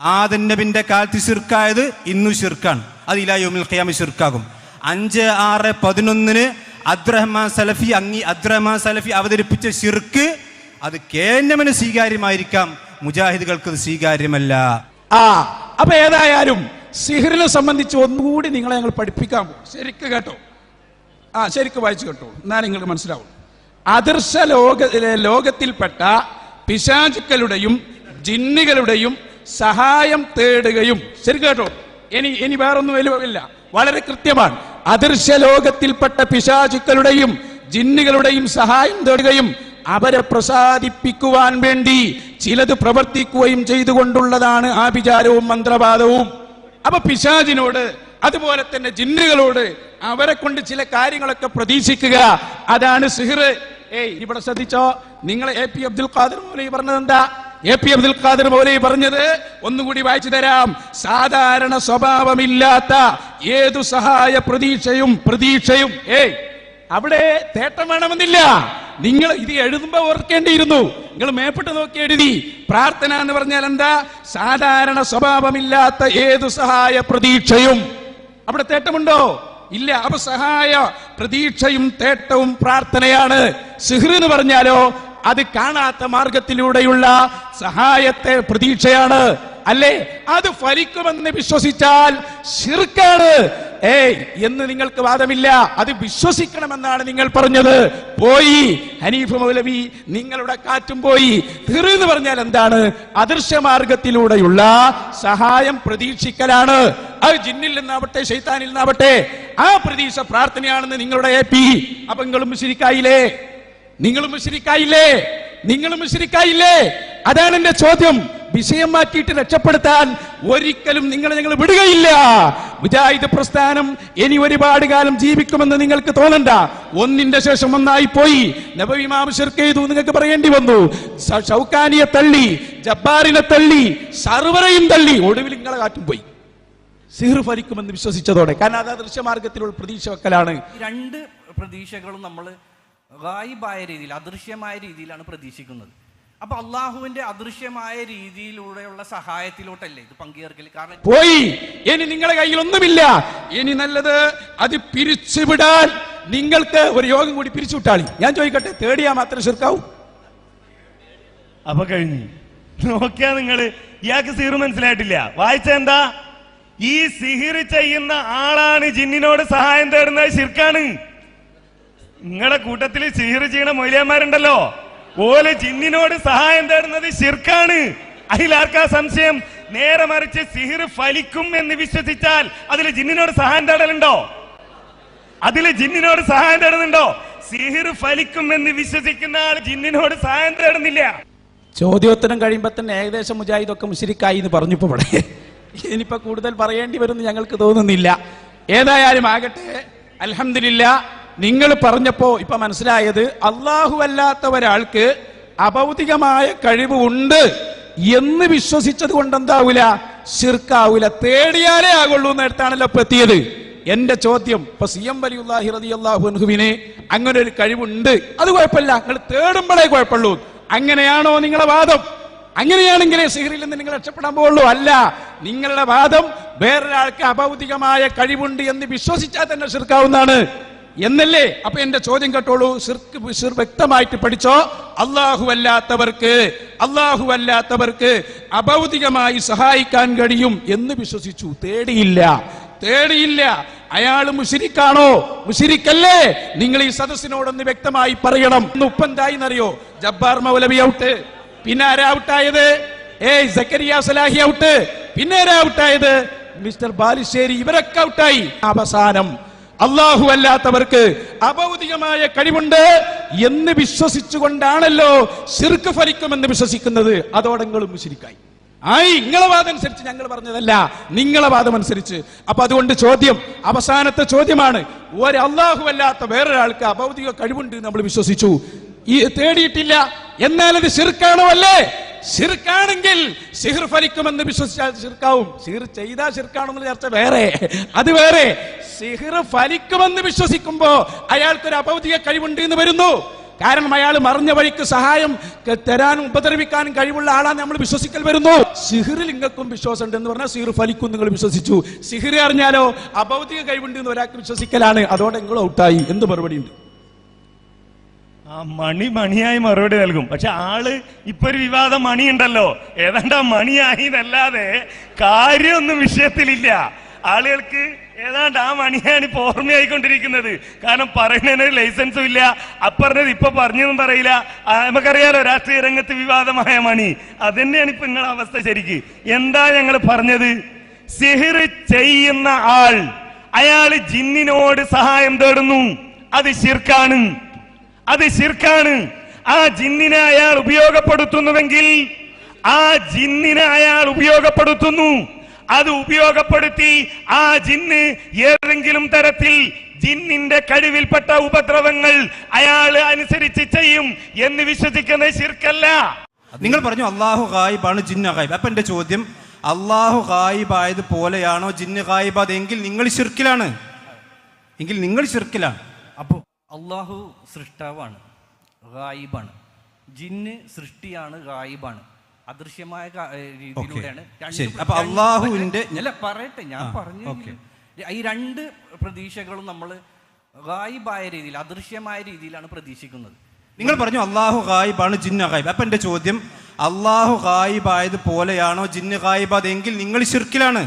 ആദൻ നബിന്റെ കാലത്ത് ശിർക്കായത് ഇന്നു ശിർക്കാണ്. അത് ഇലായോമിൽ ഖിയാമി ശിർക്കാകും. അഞ്ച് ആറ് പതിനൊന്നിന് അബ്ദുറഹ്മാൻ സലഫി അങ്ങി അബ്ദുറഹ്മാൻ സലഫി അവതരിപ്പിച്ച ശിർക്ക് അത് കേന്നമന് സ്വീകാര്യമായിരിക്കാം. മുജാഹിദുകൾക്ക് സ്വീകാര്യമല്ല. ആ അപ്പൊ ഏതായാലും സിഹിറിനെ സംബന്ധിച്ച് ഒന്നുകൂടി നിങ്ങളെ ഞങ്ങൾ പഠിപ്പിക്കാൻ പോകും. ശരിക്ക് കേട്ടോ. ആ ശരിക്ക് വായിച്ചു കേട്ടോ. എന്നാൽ നിങ്ങൾക്ക് മനസ്സിലാവും. അദർശ ലോക ലോകത്തിൽപ്പെട്ട പിശാചുക്കളുടെയും ജിന്നുകളുടെയും സഹായം തേടുകയും ശരി കേട്ടോ? ഇനി ഇനി വേറൊന്നും വലുവില്ല വളരെ കൃത്യമാണ്. അദൃശ്യ ലോകത്തിൽപ്പെട്ട പിശാചുക്കളുടെയും ജിന്നുകളുടെയും സഹായം തേടുകയും അവരെ പ്രസാദിപ്പിക്കുവാൻ വേണ്ടി ചിലത് പ്രവർത്തിക്കുകയും ചെയ്തുകൊണ്ടുള്ളതാണ് ആഭിചാരവും മന്ത്രവാദവും. അപ്പൊ പിശാചിനോട് അതുപോലെ തന്നെ ജിന്നുകളോട് അവരെ കൊണ്ട് ചില കാര്യങ്ങളൊക്കെ പ്രതീക്ഷിക്കുക. അതാണ് സിഹിർ ഏയ് ഇവിടെ ശ്രദ്ധിച്ചോ? നിങ്ങൾ എ പി അബ്ദുൽ ഖാദർ മൗലി പറഞ്ഞത് എന്താ എ പി അബ്ദുൽ ഖാദർ മൗലവി പറഞ്ഞത് ഒന്നുകൂടി വായിച്ചു തരാം. സാധാരണ സ്വഭാവമില്ലാത്ത ഏതു സഹായ പ്രതീക്ഷയും പ്രതീക്ഷയും ഏയ് അവിടെ തേട്ടം വേണമെന്നില്ല. നിങ്ങൾ ഇത് എഴുതുമ്പോ ഓർക്കേണ്ടിയിരുന്നു. നിങ്ങൾ മേപ്പിട്ട് നോക്കി എഴുതി. പ്രാർത്ഥന എന്ന് പറഞ്ഞാൽ എന്താ? സാധാരണ സ്വഭാവമില്ലാത്ത ഏതു സഹായ പ്രതീക്ഷയും. അവിടെ തേട്ടമുണ്ടോ? ഇല്ല. അപ്പൊ സഹായ പ്രതീക്ഷയും തേട്ടവും പ്രാർത്ഥനയാണ്. സിഹ്ർ എന്ന് പറഞ്ഞാലോ അത് കാണാത്ത മാർഗത്തിലൂടെയുള്ള സഹായത്തെ പ്രതീക്ഷയാണ്. അല്ലേ? അത് ഫലിക്കുമെന്ന് വിശ്വസിച്ചാൽ ശിർക്കാണ്. ഏയ് എന്ന് നിങ്ങൾക്ക് വാദമില്ല. അത് വിശ്വസിക്കണമെന്നാണ് നിങ്ങൾ പറഞ്ഞത്. പോയി ഹനീഫ് മൗലവി നിങ്ങളുടെ കാറ്റും പോയി. തീർന്ന് പറഞ്ഞാൽ എന്താണ്? അദൃശ്യമാർഗത്തിലൂടെയുള്ള സഹായം പ്രതീക്ഷിക്കലാണ്. അത് ജിന്നിൽ നിന്നാവട്ടെ ശൈത്താനിൽ നിന്നാവട്ടെ. ആ പ്രതീക്ഷ പ്രാർത്ഥനയാണെന്ന് നിങ്ങളുടെ എ പി അപ്പൊ നിങ്ങളും ശരിക്കായില്ലേ? നിങ്ങളും മുഷരിക്കായില്ലേ? നിങ്ങളും മുഷരിക്കായില്ലേ? അതാണ് എന്റെ ചോദ്യം. വിഷയം മാറ്റിയിട്ട് രക്ഷപ്പെടുത്താൻ ഒരിക്കലും നിങ്ങളെ ഞങ്ങൾ വിടുകയില്ല. മുജാഹിദ് പ്രസ്ഥാനം ഇനി ഒരുപാട് കാലം ജീവിക്കുമെന്ന് നിങ്ങൾക്ക് തോന്നണ്ട. ഒന്നിന്റെ ശേഷം ഒന്നായി പോയി. നബവിമാം നിങ്ങൾക്ക് പറയേണ്ടി വന്നു. ഷൗക്കാനിയെ തള്ളി ജബ്ബാറിനെ തള്ളി സർവറയും തള്ളി. ഒടുവിൽ നിങ്ങളെ കാറ്റും പോയി. സിഹർ ഫലിക്കുമെന്ന് വിശ്വസിച്ചതോടെ. കാരണം അത് ദൃശ്യമാർഗത്തിലുള്ള പ്രതീക്ഷ വെക്കലാണ് രണ്ട് പ്രതീക്ഷകളും നമ്മൾ ഗായിബായ രീതിയിൽ അദൃശ്യമായ രീതിയിലാണ് പ്രതീക്ഷിക്കുന്നത്. അപ്പൊ അള്ളാഹുവിന്റെ അദൃശ്യമായ രീതിയിലൂടെയുള്ള സഹായത്തിലോട്ടല്ലേ ഇത് പങ്കുചേർക്കൽ കാരണം പോയി. ഇനി നിങ്ങളുടെ കയ്യിൽ ഒന്നുമില്ല ഇനി നല്ലത് അത് പിരിച്ചുവിടാൻ നിങ്ങൾക്ക് ഒരു യോഗം കൂടി പിരിച്ചുവിട്ടാളി ഞാൻ ചോദിക്കട്ടെ തേടിയാ മാത്രം ശിർക്കാവൂ? അപ്പൊ കഴിഞ്ഞു. നോക്കിയാ നിങ്ങൾ. ഇയാൾക്ക് സിഹിർ മനസ്സിലായിട്ടില്ല. വായിച്ച എന്താ? ഈ സിഹിർ ചെയ്യുന്ന ആളാണ് ജിന്നിനോട് സഹായം തേടുന്നത് ശിർക്കാണ്. നിങ്ങളുടെ കൂട്ടത്തിൽ സിഹിർ ചെയ്യണ മൊയിലിയന്മാരുണ്ടല്ലോ. ഓലെ ജിന്നിനോട് സഹായം തേടുന്നത് ശിർക്കാണ്. അതിലാർക്കാ സംശയം? നേരെ മറിച്ച് സിഹിർ ഫലിക്കും എന്ന് വിശ്വസിച്ചാൽ അതിൽ ജിന്നിനോട് സഹായം തേടലുണ്ടോ? അതിൽ ജിന്നിനോട് സഹായം തേടുന്നുണ്ടോ? സിഹിർ ഫലിക്കും എന്ന് വിശ്വസിക്കുന്ന ആൾ ജിന്നിനോട് സഹായം തേടുന്നില്ല. ചോദ്യോത്തരം കഴിയുമ്പോ തന്നെ ഏകദേശം മുജാഹിദൊക്കെ മുഷിരിക്കായി എന്ന് പറഞ്ഞപ്പോ ഇവിടെ. ഇനിയിപ്പോ കൂടുതൽ പറയേണ്ടി വരുമെന്ന് ഞങ്ങൾക്ക് തോന്നുന്നില്ല. ഏതായാലും ആകട്ടെ. അൽഹംദുലില്ല. നിങ്ങൾ പറഞ്ഞപ്പോ ഇപ്പൊ മനസ്സിലായത് അള്ളാഹു അല്ലാത്ത ഒരാൾക്ക് അഭൗതികമായ കഴിവ് ഉണ്ട് എന്ന് വിശ്വസിച്ചത് കൊണ്ട് എന്താവൂല ശിർക്കാവൂല. തേടിയാലേ ആകുള്ളൂ എന്നിടത്താണല്ലോ ഇപ്പൊ എത്തിയത്. എന്റെ ചോദ്യം ഇപ്പൊ സി എം വലിയുല്ലാഹി അൻഹുവിന് അങ്ങനെ ഒരു കഴിവുണ്ട്. അത് കുഴപ്പമില്ല. നിങ്ങൾ തേടുമ്പോഴേ കുഴപ്പമുള്ളൂ. അങ്ങനെയാണോ നിങ്ങളെ വാദം? അങ്ങനെയാണെങ്കിൽ സിഹറിൽ നിന്ന് നിങ്ങൾ രക്ഷപ്പെടാൻ പോകുള്ളൂ. അല്ല നിങ്ങളുടെ വാദം വേറൊരാൾക്ക് അഭൗതികമായ കഴിവുണ്ട് എന്ന് വിശ്വസിച്ചാൽ തന്നെ ശിർക്കാവുന്നതാണ്. എന്നല്ലേ? അപ്പൊ എന്റെ ചോദ്യം കേട്ടോളൂ. സിർ വ്യക്തമായിട്ട് പഠിച്ചോ? അള്ളാഹു അല്ലാത്തവർക്ക് അള്ളാഹു അല്ലാത്തവർക്ക് അഭൗതികമായി സഹായിക്കാൻ കഴിയും എന്ന് വിശ്വസിച്ചു. തേടിയില്ല. തേടിയില്ല. അയാൾ മുഷിരിക്കാണോ മുഷിരിക്കല്ലേ നിങ്ങൾ ഈ സദസ്സിനോടൊന്ന് വ്യക്തമായി പറയണം. ഇന്ന് ഉപ്പെന്തായി എന്നറിയോ ജബ്ബാർ മൗലവി ഔട്ട്. പിന്നെ ആരാ ഔട്ടായത്? ഏയ് സക്കരിയ സലാഹി ഔട്ട്. പിന്നെ ആരാ ഔട്ടായത്? മിസ്റ്റർ ബാലുശ്ശേരി ഇവരൊക്കെ ഔട്ടായി. അവസാനം അള്ളാഹു അല്ലാത്തവർക്ക് അഭൗതികമായ കഴിവുണ്ട് എന്ന് വിശ്വസിച്ചുകൊണ്ടാണല്ലോ ശിർക്ക് ഫലിക്കുമെന്ന് വിശ്വസിക്കുന്നത്. അതോടെങ്കിലും ശരിക്കായി. ആയി നിങ്ങളെ വാദം അനുസരിച്ച് ഞങ്ങൾ പറഞ്ഞതല്ല. നിങ്ങളെ വാദം അനുസരിച്ച് അപ്പൊ അതുകൊണ്ട് ചോദ്യം അവസാനത്തെ ചോദ്യമാണ് ഒരു അള്ളാഹു അല്ലാത്ത വേറൊരാൾക്ക് അഭൗതിക കഴിവുണ്ട് നമ്മൾ വിശ്വസിച്ചു. ഈ തേടിയിട്ടില്ല. എന്നാൽ അത് ശിർക്കാണോ അല്ലേ? ശിർക്കാണെങ്കിൽ സിഹിർ ഫലിക്കുമെന്ന് വിശ്വസിച്ചാൽ സിർക്കാവും സിഹിർ ചെയ്താൽ ശിർക്കാണോ എന്നുള്ള ചർച്ച വേറെ. അത് വേറെ. സിഹിർ ഫലിക്കുമെന്ന് വിശ്വസിക്കുമ്പോ അയാൾക്കൊരു അഭൗതിക കഴിവുണ്ട് എന്ന് വരുന്നു. കാരണം അയാൾ മറിഞ്ഞ വഴിക്ക് സഹായം തരാനും ഉപദ്രവിക്കാനും കഴിവുള്ള ആളാണ് നമ്മൾ വിശ്വസിക്കൽ വരുന്നു. സിഹിറിൽ ഇങ്ങൾക്കും വിശ്വാസം ഉണ്ട് എന്ന് പറഞ്ഞാൽ സിഹിർ ഫലിക്കും നിങ്ങൾ വിശ്വസിച്ചു. സിഹിർ അറിഞ്ഞാലോ അഭൗതിക കഴിവുണ്ട് എന്ന് ഒരാൾക്ക് വിശ്വസിക്കലാണ്. അതോടെ നിങ്ങൾ ഔട്ടായി. എന്ത് മറുപടി ഉണ്ട് ആ മണി മണിയായി മറുപടി നൽകും. പക്ഷെ ആൾ ഇപ്പൊ ഒരു വിവാദം മണി ഉണ്ടല്ലോ ഏതാണ്ട് ആ മണിയായി എന്നല്ലാതെ കാര്യമൊന്നും വിഷയത്തിലില്ല. ആളുകൾക്ക് ഏതാണ്ട് ആ മണിയാണ് ഇപ്പൊ ഓർമ്മയായിക്കൊണ്ടിരിക്കുന്നത്. കാരണം പറയുന്നതിന് ലൈസൻസും ഇല്ല. അപ്പറഞ്ഞത് ഇപ്പൊ പറഞ്ഞതും പറയില്ല. നമുക്കറിയാലോ രാഷ്ട്രീയ രംഗത്ത് വിവാദമായ മണി. അതന്നെയാണ് ഇപ്പൊ നിങ്ങളുടെ അവസ്ഥ ശരിക്ക്. എന്താ ഞങ്ങൾ പറഞ്ഞത്? സിഹിർ ചെയ്യുന്ന ആൾ അയാൾ ജിന്നിനോട് സഹായം തേടുന്നു. അത് ശിർക്കാണ്. അത് ശിർക്കാണ്. ആ ജിന്നിനെ അയാൾ ഉപയോഗപ്പെടുത്തുന്നുവെങ്കിൽ ആ ജിന്നിനെ അയാൾ ഉപയോഗപ്പെടുത്തുന്നു. അത് ഉപയോഗപ്പെടുത്തി ആ ജിന്ന് ഏതെങ്കിലും തരത്തിൽ ജിന്നിന്റെ കഴിവിൽപ്പെട്ട ഉപദ്രവങ്ങൾ അയാൾ അനുസരിച്ച് ചെയ്യും എന്ന് വിശ്വസിക്കുന്ന ശിർക്കല്ല. നിങ്ങൾ പറഞ്ഞു അള്ളാഹു ഖായിബാണ് ജിന്ന ഖായിബ് അപ്പൊ എന്റെ ചോദ്യം അള്ളാഹു ഖായിബായത് പോലെയാണോ ജിന്ന് ഖായിബ് അതെങ്കിൽ നിങ്ങൾ ശിർക്കിലാണ്? എങ്കിൽ നിങ്ങൾ ശിർക്കിലാണ്. അപ്പോൾ അള്ളാഹു സൃഷ്ടാവാണ് ഗായിബാണ്. ജിന്ന് സൃഷ്ടിയാണ് ഗായിബാണ്. അദൃശ്യമായ രീതിയിലൂടെയാണ് അപ്പൊ അള്ളാഹുവിന്റെ- അല്ല പറയട്ടെ ഞാൻ പറഞ്ഞു ഈ രണ്ട് പ്രതീക്ഷകളും നമ്മൾ ഗായിബായ രീതിയിൽ അദൃശ്യമായ രീതിയിലാണ് പ്രതീക്ഷിക്കുന്നത്. നിങ്ങൾ പറഞ്ഞു അള്ളാഹു ഗായിബാണ് ജിന്ന ഗായിബ്. അപ്പൊ എന്റെ ചോദ്യം അള്ളാഹു ഗായിബായത് പോലെയാണോ ജിന്ന് ഗായിബ് അതെങ്കിൽ നിങ്ങൾ ശിർക്കിലാണ്?